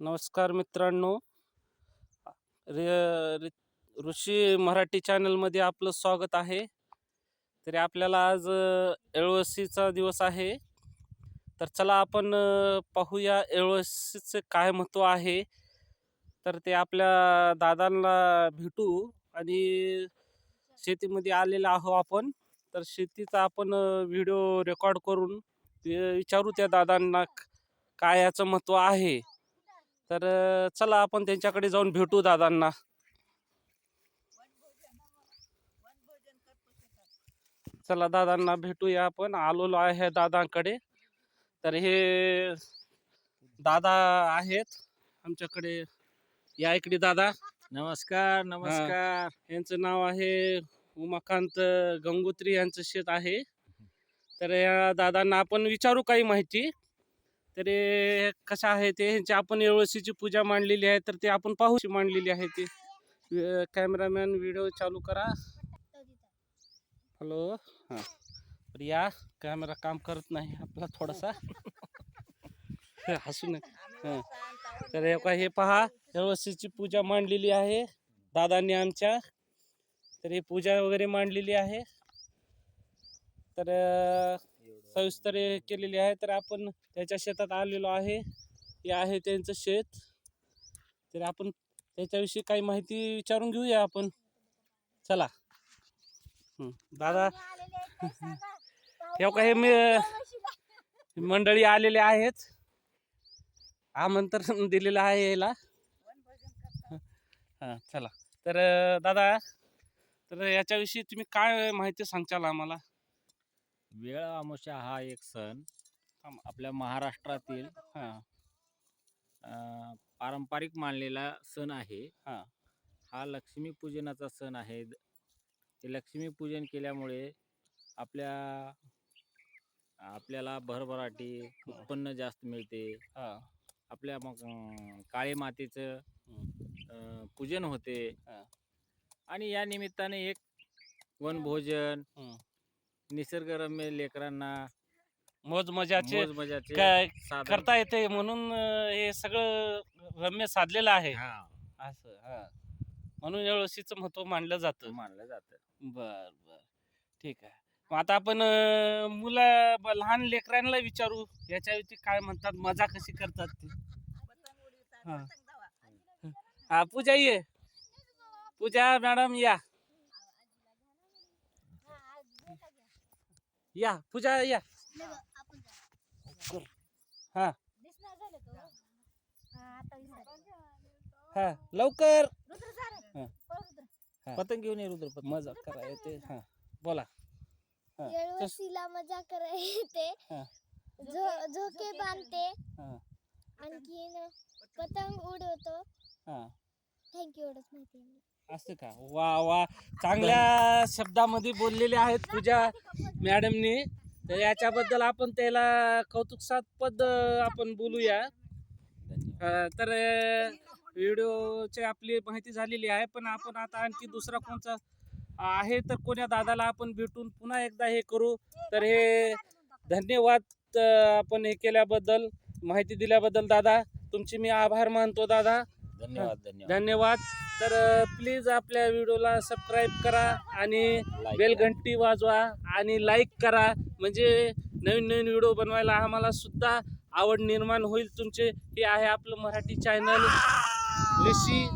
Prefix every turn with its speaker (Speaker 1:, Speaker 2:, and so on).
Speaker 1: नमस्कार मित्रांनो. रे- रि- ऋषी मराठी चॅनलमध्ये आपलं स्वागत आहे. तरी आपल्याला आज एळवसीचा दिवस आहे. तर चला आपण अ, पाहूया एळवसीचं काय महत्त्व आहे. तर ते आपल्या दादांना भेटू आणि शेतीमध्ये आलेलं आहो आपण. तर शेतीचा आपण व्हिडिओ रेकॉर्ड करून ते विचारू त्या दादांना क- काय याचं महत्त्व आहे. तर चला आपण त्यांच्याकडे जाऊन भेटू दादांना. चला दादांना भेटूया आपण. आलेलो आहे दादांकडे. तर हे दादा आहेत आमच्याकडे. या इकडे दादा.
Speaker 2: नमस्कार नमस्कार.
Speaker 1: यांचं नाव आहे उमाकांत गंगोत्री. यांचं शेत आहे. तर या दादांना आपण विचारू काही माहिती. तर हे कसं आहे ते ह्यांची आपण एवळसीची पूजा मांडलेली आहे तर ते आपण पाहूशी मांडलेली आहे ते. कॅमेरामॅन व्हिडिओ चालू करा. हॅलो. हां. तर या कॅमेरा काम करत नाही आपला थोडासा. हसू नये हां. तर हे का- हे पहा एवळसीची पूजा मांडलेली आहे दादांनी आमच्या. तर ही पूजा वगैरे मांडलेली आहे. तर सविस्तर हे केलेली आहे. तर आपण त्याच्या शेतात आलेलो आहे. हे आहे त्यांचं शेत. तर आपण त्याच्याविषयी काही माहिती विचारून घेऊया आपण. चला. दादा. हे का हे मी मंडळी आलेले आहेत. आमंत्रण दिलेलं आहे याला. हां चला. तर दादा तर याच्याविषयी तुम्ही काय माहिती सांगचाल आम्हाला?
Speaker 2: वेळ अमावस्या हा एक सण. आपल्या महाराष्ट्रातील
Speaker 1: हां
Speaker 2: पारंपरिक मानलेला सण आहे
Speaker 1: हा.
Speaker 2: हा लक्ष्मीपूजनाचा सण आहे लक्ष्मीपूजन केल्यामुळे आपल्या आपल्याला भरभराटी उत्पन्न जास्त मिळते आपल्या मग काळी मातेचं पूजन होते. आणि या निमित्ताने एक वनभोजन. निसर्गरम्य लेकरांना
Speaker 1: मोज मजाचे
Speaker 2: मौज मजाचे
Speaker 1: काय
Speaker 2: साधन-
Speaker 1: करता येते म्हणून अं, हे सगळं रम्य साधलेलं आहे.
Speaker 2: हा.
Speaker 1: असं हा. म्हणून एवढीचं महत्त्व मानलं जातं.
Speaker 2: मानलं जातं.
Speaker 1: बर बर. ठीक आहे. मग आता आपण अं, मुलं ब- लहान लेकरांना विचारू. याच्यावरती काय म्हणतात मजा कशी करतात ते? हा. हा पूजा ये. पूजा मॅडम या. या पूजा या. हा. हा? लवकर. हा.
Speaker 2: पतंग घेऊन ये रुद्र
Speaker 1: मजा करा येते. हा. बोला. हा.
Speaker 3: मजा करा येते.
Speaker 1: हा.
Speaker 3: झो- झोके बांधते.
Speaker 1: हा.
Speaker 3: आणखीन पतंग उडवतो.
Speaker 1: हा.
Speaker 3: थँक्यू एवढंच माहिती.
Speaker 1: असं का? वा वा. चांगल्या शब्दामध्ये बोललेले आहेत पूजा मॅडमनी. तर याच्याबद्दल आपण त्याला कौतुकसाद पद आपण बोलूया. अं, तर व्हिडिओची आपली माहिती झालेली आहे पण आपण आता आणखी दुसरा कोणचा आहे तर कोण्या दादाला आपण भेटून पुन्हा एकदा हे करू. तर हे धन्यवाद अं, आपण हे केल्याबद्दल माहिती दिल्याबद्दल दादा. तुमचे मी आभार मानतो दादा.
Speaker 2: धन्यवाद धन्यवाद.
Speaker 1: धन्यवाद. तर प्लीज आपल्या व्हिडिओला सबस्क्राईब करा आणि
Speaker 2: Like
Speaker 1: बेल
Speaker 2: करा.
Speaker 1: घंटी वाजवा आणि लाईक करा. म्हणजे नवीन नवीन व्हिडिओ बनवायला आम्हाला सुद्धा आवड निर्माण होईल तुमचे. हे आहे आपलं मराठी चॅनल ऋषी